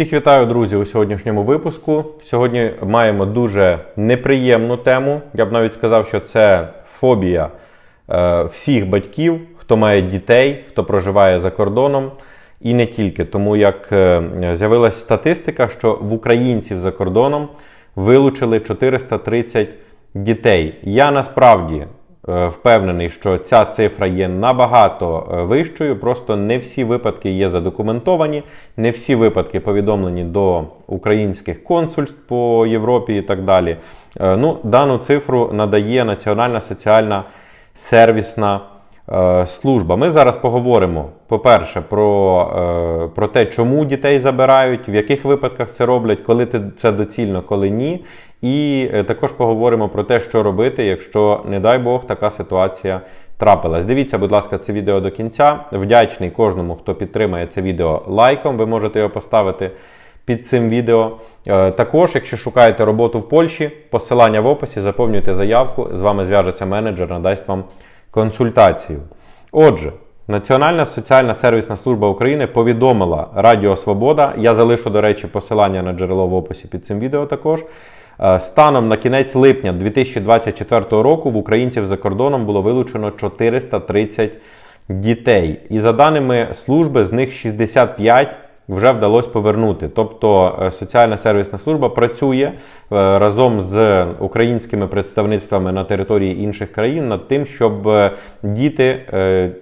Всіх вітаю, друзі, у сьогоднішньому випуску. Сьогодні маємо дуже неприємну тему. Я б навіть сказав, що це фобія е, всіх батьків, хто має дітей, хто проживає за кордоном. І не тільки, тому як е, з'явилася статистика, що в українців за кордоном вилучили 430 дітей. Я насправді впевнений, що ця цифра є набагато е, вищою. Просто не всі випадки є задокументовані, не всі випадки повідомлені до українських консульств по Європі і так далі. Е, Ну, дану цифру надає Національна соціальна сервісна е, служба. Ми зараз поговоримо, по-перше, про, е, про те, чому дітей забирають, в яких випадках це роблять, коли це доцільно, коли ні. І е, також поговоримо про те, що робити, якщо, не дай Бог, така ситуація трапилась. Дивіться, будь ласка, це відео до кінця. Вдячний кожному, хто підтримає це відео лайком. Ви можете його поставити під цим відео. Е, Також, якщо шукаєте роботу в Польщі, посилання в описі, заповнюйте заявку. З вами зв'яжеться менеджер, надасть вам консультацію. Отже, Національна соціальна сервісна служба України повідомила Радіо Свобода. Я залишу, до речі, посилання на джерело в описі під цим відео також. Е, Станом на кінець липня 2024 року в українців за кордоном було вилучено 430 дітей. І за даними служби, з них 65 вже вдалося повернути. Тобто е, соціальна сервісна служба працює е, разом з українськими представництвами на території інших країн над тим, щоб діти,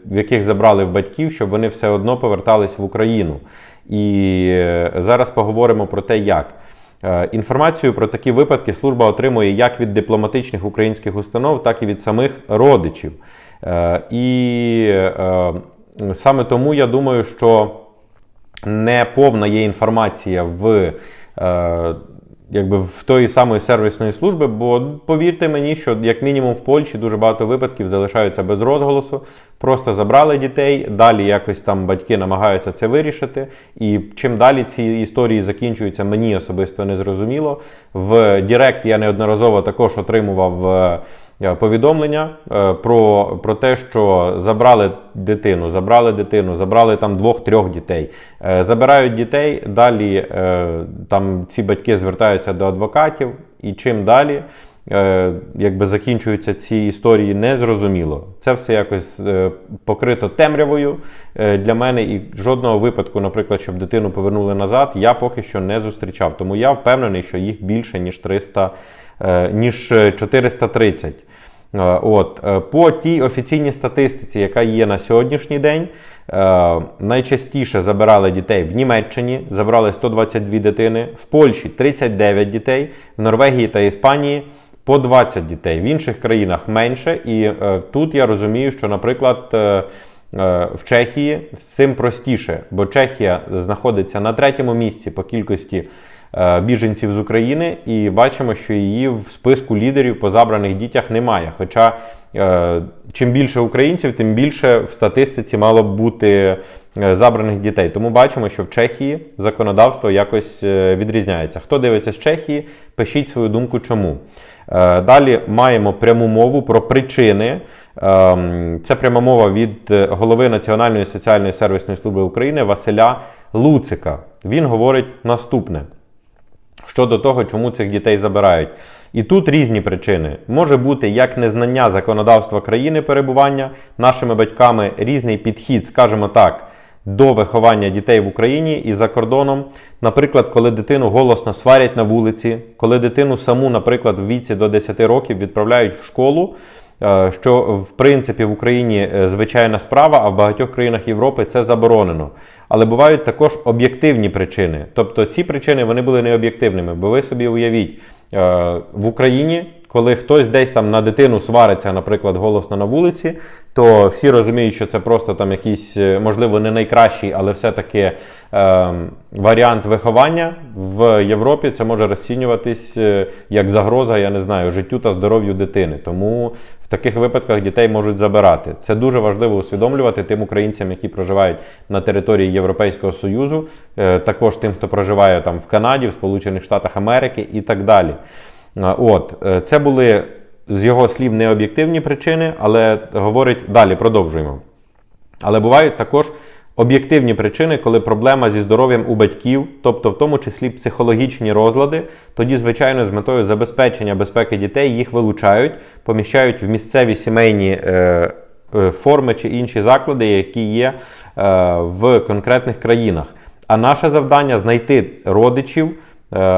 в яких забрали в батьків, щоб вони все одно повертались в Україну. І зараз поговоримо про те, як. Е, Інформацію про такі випадки служба отримує як від дипломатичних українських установ, так і від самих родичів. Е, І е, саме тому я думаю, що не повна є інформація в. Е, Якби в тої самої сервісної служби, бо повірте мені, що як мінімум в Польщі дуже багато випадків залишаються без розголосу. Просто забрали дітей, далі якось там батьки намагаються це вирішити. І чим далі ці історії закінчуються, мені особисто не зрозуміло. В Дірект я неодноразово також отримував. Е, Повідомлення е, про, про те, що забрали дитину, забрали дитину, забрали там двох-трьох дітей. Е, Забирають дітей, далі там ці батьки звертаються до адвокатів, і чим далі якби закінчуються ці історії, незрозуміло. Це все якось е, покрито темрявою е, для мене, і жодного випадку, наприклад, щоб дитину повернули назад, я поки що не зустрічав. Тому я впевнений, що їх більше ніж 300, е, ніж 430. Е, От е, по тій офіційній статистиці, яка є на сьогоднішній день, е, найчастіше забирали дітей в Німеччині, забрали 122 дитини, в Польщі 39 дітей, в Норвегії та Іспанії по 20 дітей. В інших країнах менше. І е, тут я розумію, що, наприклад, е, е, в Чехії з цим простіше, бо Чехія знаходиться на третьому місці по кількості е, біженців з України, і бачимо, що її в списку лідерів по забраних дітях немає. Хоча е, чим більше українців, тим більше в статистиці мало б бути е, забраних дітей. Тому бачимо, що в Чехії законодавство якось е, відрізняється. Хто дивиться з Чехії, пишіть свою думку, чому. Е, Далі маємо пряму мову про причини. Ем, Це пряма мова від е, голови Національної соціальної сервісної служби України Василя Луцика. Він говорить наступне щодо того, чому цих дітей забирають. І тут різні причини. Може бути як незнання законодавства країни перебування нашими батьками, різний підхід, скажімо так, до виховання дітей в Україні і за кордоном. Наприклад, коли дитину голосно сварять на вулиці, коли дитину саму, наприклад, в віці до 10 років відправляють в школу. е, Що в принципі в Україні е, звичайна справа, а в багатьох країнах Європи це заборонено. Але бувають також об'єктивні причини. Тобто ці причини вони були не об'єктивними, бо ви собі уявіть, е, в Україні, коли хтось десь там на дитину свариться, наприклад, голосно на вулиці, то всі розуміють, що це просто там якийсь, е, можливо, не найкращий, але все-таки е, варіант виховання в Європі. Це може розцінюватись е, як загроза, я не знаю, життю та здоров'ю дитини. Тому в таких випадках дітей можуть забирати. Це дуже важливо усвідомлювати тим українцям, які проживають на території Європейського Союзу, е, також тим, хто проживає там в Канаді, в Сполучених Штатах Америки і так далі. От е, це були з його слів не об'єктивні причини, але говорить далі, продовжуємо. Але бувають також об'єктивні причини, коли проблема зі здоров'ям у батьків, тобто в тому числі психологічні розлади, тоді, звичайно, з метою забезпечення безпеки дітей їх вилучають, поміщають в місцеві сімейні. Е, е, Форми чи інші заклади, які є е, в конкретних країнах. А наше завдання знайти родичів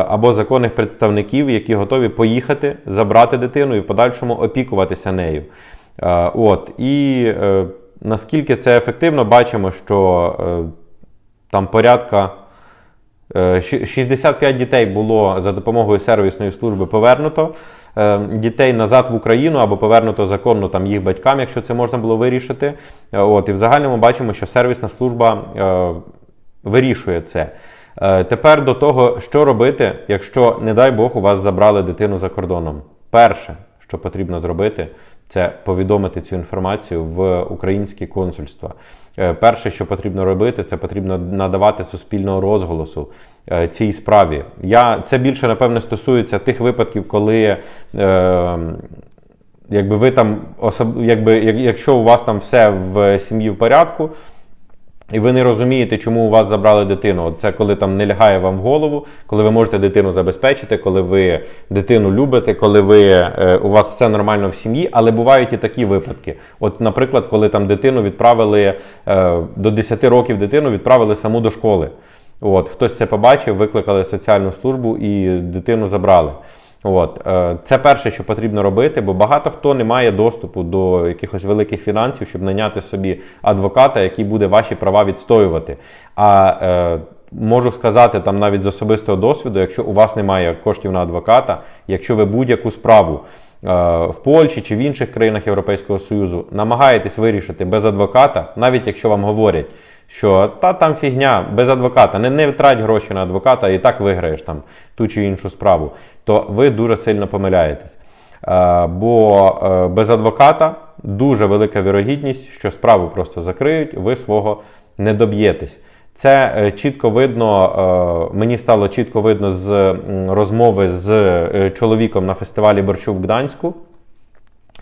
або законних представників, які готові поїхати, забрати дитину і в подальшому опікуватися нею. Е, От і е, наскільки це ефективно, бачимо, що е, там порядка. Е, 65 дітей було за допомогою сервісної служби повернуто е, дітей назад в Україну або повернуто законно там їх батькам, якщо це можна було вирішити. Е, От і в загальному бачимо, що сервісна служба е, вирішує це. Е, Тепер до того, що робити, якщо, не дай Бог, у вас забрали дитину за кордоном. Перше, що потрібно зробити, це повідомити цю інформацію в українські консульства. Е, Перше, що потрібно робити, це потрібно надавати суспільного розголосу е, цій справі. Я це більше напевне стосується тих випадків, коли. Е, Якби ви там якби, якщо у вас там все в сім'ї в порядку, і ви не розумієте, чому у вас забрали дитину. Це коли там не лягає вам в голову, коли ви можете дитину забезпечити, коли ви дитину любите, коли ви, е, у вас все нормально в сім'ї, але бувають і такі випадки. От, наприклад, коли там дитину відправили е, до 10 років дитину відправили саму до школи. От, хтось це побачив, викликали соціальну службу і дитину забрали. От, е, це перше, що потрібно робити, бо багато хто не має доступу до якихось великих фінансів, щоб наняти собі адвоката, який буде ваші права відстоювати. А е, можу сказати там навіть з особистого досвіду, якщо у вас немає коштів на адвоката, якщо ви будь-яку справу в Польщі чи в інших країнах Європейського Союзу намагаєтесь вирішити без адвоката, навіть якщо вам говорять, що та там фігня без адвоката, не, не втрать гроші на адвоката і так виграєш там ту чи іншу справу, то ви дуже сильно помиляєтесь. Е, бо е, без адвоката дуже велика вірогідність, що справу просто закриють, ви свого не доб'єтесь. Це е, чітко видно, е, мені стало чітко видно з розмови з е, чоловіком на фестивалі борщу в Гданську.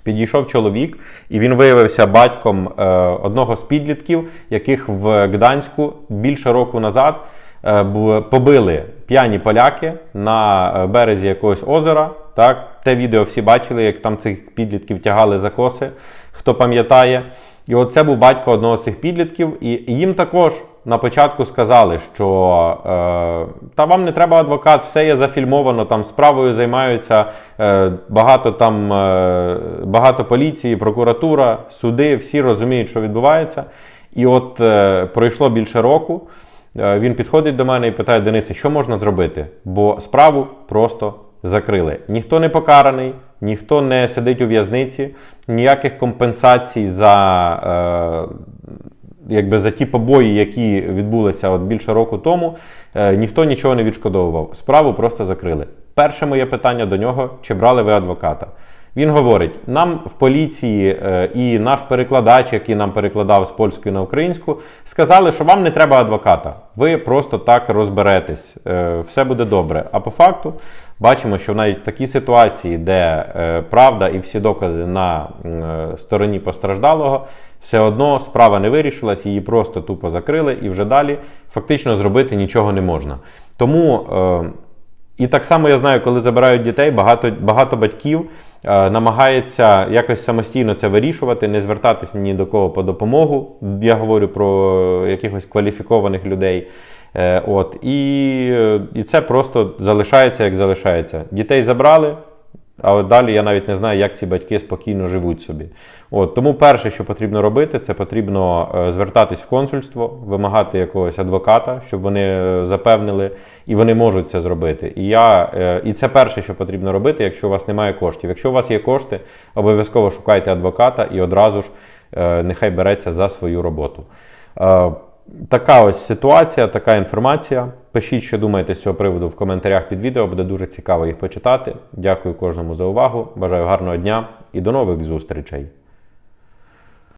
Підійшов чоловік, і він виявився батьком одного з підлітків, яких в Гданську більше року назад побили п'яні поляки на березі якогось озера. Так, те відео всі бачили, як там цих підлітків тягали за коси, хто пам'ятає. І от це був батько одного з цих підлітків, і їм також на початку сказали, що е, та вам не треба адвокат, все є зафільмовано, там справою займаються е, багато там е, багато поліції, прокуратура, суди, всі розуміють, що відбувається. І от е, пройшло більше року. Е, Він підходить до мене і питає: Денисе, що можна зробити? Бо справу просто закрили. Ніхто не покараний, ніхто не сидить у в'язниці, ніяких компенсацій за. Е, Якби за ті побої, які відбулися от більше року тому, е, ніхто нічого не відшкодовував. Справу просто закрили. Перше моє питання до нього: чи брали ви адвоката? Він говорить: нам в поліції е, і наш перекладач, який нам перекладав з польської на українську, сказали, що вам не треба адвоката. Ви просто так розберетесь, е, все буде добре. А по факту бачимо, що навіть в такій ситуації, де е, правда і всі докази на стороні постраждалого, все одно справа не вирішилась, її просто тупо закрили, і вже далі фактично зробити нічого не можна. Тому. І так само я знаю, коли забирають дітей, багато, багато батьків е, намагається якось самостійно це вирішувати, не звертатися ні до кого по допомогу. Я говорю про якихось кваліфікованих людей. Е, от, і, е, і це просто залишається, як залишається. Дітей забрали, а от далі я навіть не знаю, як ці батьки спокійно живуть собі. От, тому перше, що потрібно робити, це потрібно е, звертатись в консульство, вимагати якогось адвоката, щоб вони е, запевнили, і вони можуть це зробити. І, я, е, і це перше, що потрібно робити, якщо у вас немає коштів. Якщо у вас є кошти, обов'язково шукайте адвоката і одразу ж нехай береться за свою роботу. Така ось ситуація, така інформація. Пишіть, що думаєте з цього приводу в коментарях під відео, буде дуже цікаво їх почитати. Дякую кожному за увагу. Бажаю гарного дня і до нових зустрічей!